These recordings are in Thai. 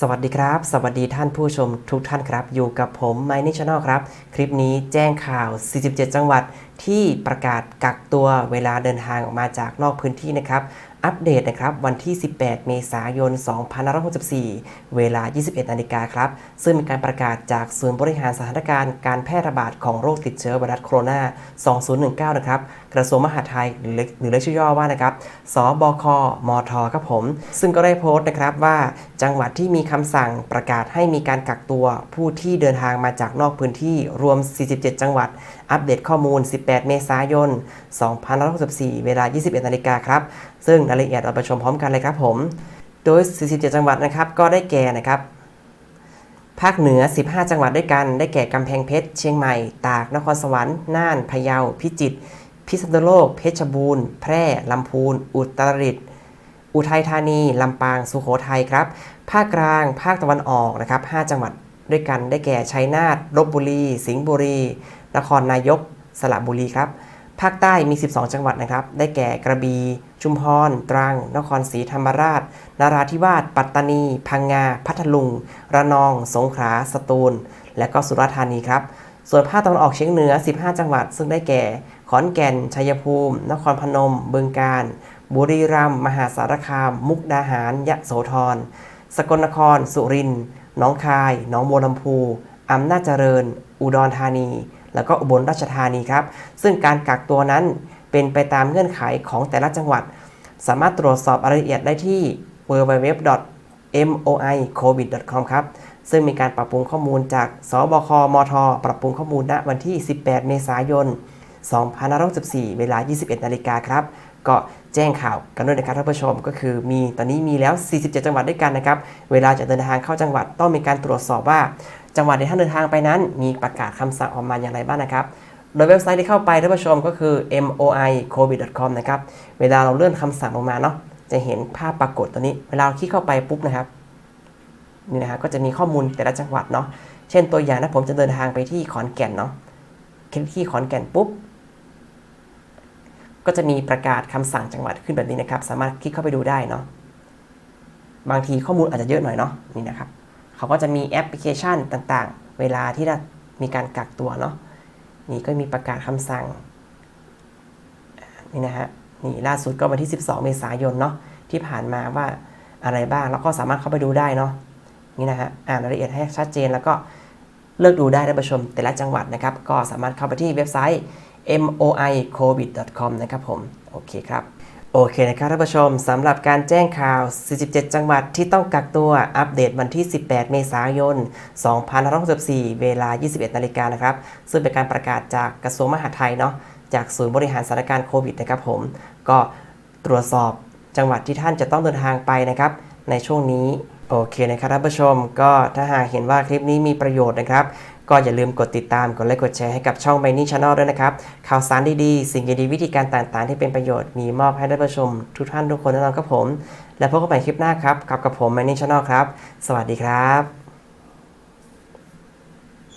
สวัสดีครับ สวัสดีท่านผู้ชมทุกท่านครับ อยู่กับผมไมนิชแนลครับ คลิปนี้แจ้งข่าว 47 จังหวัดที่ประกาศกักตัวเวลาเดินทางออกมาจากนอกพื้นที่นะครับ อัปเดตนะครับวันที่ 18 เมษายน 2564 เวลา 21 นาฬิกาครับ ซึ่งมีการประกาศจากศูนย์บริหารสถานการณ์การแพร่ระบาดของโรคติดเชื้อไวรัสโคโรนา 2019 นะครับ กระทรวงมหาดไทยหรือหรือเรียกชื่อย่อว่านะครับสบค มท ครับผม ซึ่งก็ได้โพสต์นะครับว่าจังหวัดที่มีคำสั่งประกาศให้มีการกักตัวผู้ที่เดินทางมาจากนอกพื้นที่รวม 47 จังหวัด อัปเดตข้อมูล 18 เมษายน 2564 เวลา 21 นาฬิกาครับ ซึ่งรายละเอียดเราไปชมพร้อมกันเลยครับผม โดย 47 จังหวัดนะครับ ก็ได้แก่นะครับ ภาคเหนือ 15 จังหวัดด้วยกัน ได้แก่กำแพงเพชร เชียงใหม่ ตาก นครสวรรค์ น่าน พะเยา พิจิตร พิษณุโลก เพชรบูรณ์ แพร่ ลำพูน อุตรดิตถ์อุทัยธานี ลำปาง สุโขทัยครับ ภาคกลาง ภาคตะวันออกนะครับ 5 จังหวัด ด้วยกันได้แก่ชัยนาทลบบุรี สิงห์บุรี นครนายก สระบุรีครับ ภาคใต้มี 12 จังหวัดนะครับ ได้แก่กระบี่ชุมพร ตรัง นครศรีธรรมราช นราธิวาส ปัตตานี พังงา พัทลุง ระนอง สงขลา สตูล และก็สุราษฎร์ธานีครับ ส่วนภาคตะวันออกเฉียงเหนือ 15 จังหวัด ซึ่งได้แก่ ขอนแก่น ชัยภูมิ นครพนม บึงกาฬ บุรีรัมย์ มหาสารคาม มุกดาหาร ยะโสธร สกลนคร สุรินทร์ น้องคายหนองบัวลำพูอำนาจเจริญ อุดรธานี แล้วก็อุบลราชธานีครับ ซึ่งการกักตัวนั้นเป็นไปตามเงื่อนไขของแต่ละจังหวัด สามารถตรวจสอบรายละเอียดได้ที่ www.moicovid.com ครับ ซึ่งมีการปรับปรุงข้อมูลจากสบค มท ปรับปรุงข้อมูลณวันที่ 18 เมษายน 2564 เวลา 21 นาฬิกาครับ ก็ แจ้งข่าวกันด้วยนะครับท่านผู้ชม ก็คือมีตอนนี้มีแล้ว 47 จังหวัดด้วยกันนะครับ เวลาจะเดินทางเข้าจังหวัดต้องมีการตรวจสอบว่า จังหวัดที่ท่านเดินทางไปนั้น มีประกาศคำสั่งออกมาอย่างไรบ้างนะครับโดยเว็บไซต์ที่เข้าไปท่านผู้ชมก็คือ moicovid.com นะครับเวลาเราเลื่อนคำสั่งลงมาเนาะจะเห็นภาพปรากฏตัวนี้ เวลาเราคลิกเข้าไปปุ๊บนะครับนี่นะฮะก็จะมีข้อมูลแต่ละจังหวัดเนาะเช่นตัวอย่างนะผมจะเดินทางไปที่ขอนแก่นเนาะคลิกที่ขอนแก่นปุ๊บ ก็จะมีประกาศคำสั่งจังหวัดขึ้นแบบนี้นะครับ สามารถคลิกเข้าไปดูได้เนาะบางทีข้อมูลอาจจะเยอะหน่อยเนาะนี่นะครับเขาก็จะมีแอปพลิเคชันต่างๆ เวลาที่เรามีการกักตัวเนาะนี่ก็มีประกาศคำสั่งนี่นะฮะนี่ล่าสุดก็วันที่ 12 เมษายนเนาะที่ผ่านมาว่าอะไรบ้างแล้วก็สามารถเข้าไปดูได้เนาะนี่นะฮะอ่านรายละเอียดให้ชัดเจนแล้วก็เลือกดูได้ท่านผู้ชมแต่ละจังหวัดนะครับ ก็สามารถเข้าไปที่เว็บไซต์ moicovid.com นะครับผม โอเคครับ โอเคนะครับท่านผู้ชมสำหรับการแจ้งข่าว 47 จังหวัดที่ต้องกักตัวอัปเดตวันที่ 18 เมษายน 2564 เวลา 21 นาฬิกานะครับ ซึ่งเป็นการประกาศจากกระทรวงมหาดไทยเนาะจากศูนย์บริหารสถานการณ์โควิดนะครับผม ก็ตรวจสอบจังหวัดที่ท่านจะต้องเดินทางไปนะครับ ในช่วงนี้ โอเคนะครับท่านผู้ชมก็ถ้าหากเห็นว่าคลิปนี้มีประโยชน์นะครับก็อย่าลืมกดติดตาม กดไลค์ กดแชร์ให้กับช่อง b บ n นี่ช n แนลด้วยนะครับ ข่าวสารดีๆ สิ่งดีๆวิธีการต่างๆ ที่เป็นประโยชน์มีมอบให้ท่านผู้ชม ทุกท่านทุกคนแน่นอนครับผม และพบกันใหม่คลิปหน้าครับ กับกับผม b บ n นี่ช n แนลครับ สวัสดีครับ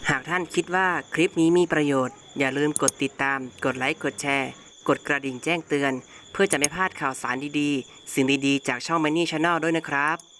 หากท่านคิดว่าคลิปนี้มีประโยชน์ อย่าลืมกดติดตาม กดไลค์ กดแชร์ กดกระดิ่งแจ้งเตือน เพื่อจะไม่พลาดข่าวสารดีๆ สิ่งดีๆ จากช่อง b บ n นี่ช n แนลด้วยนะครับ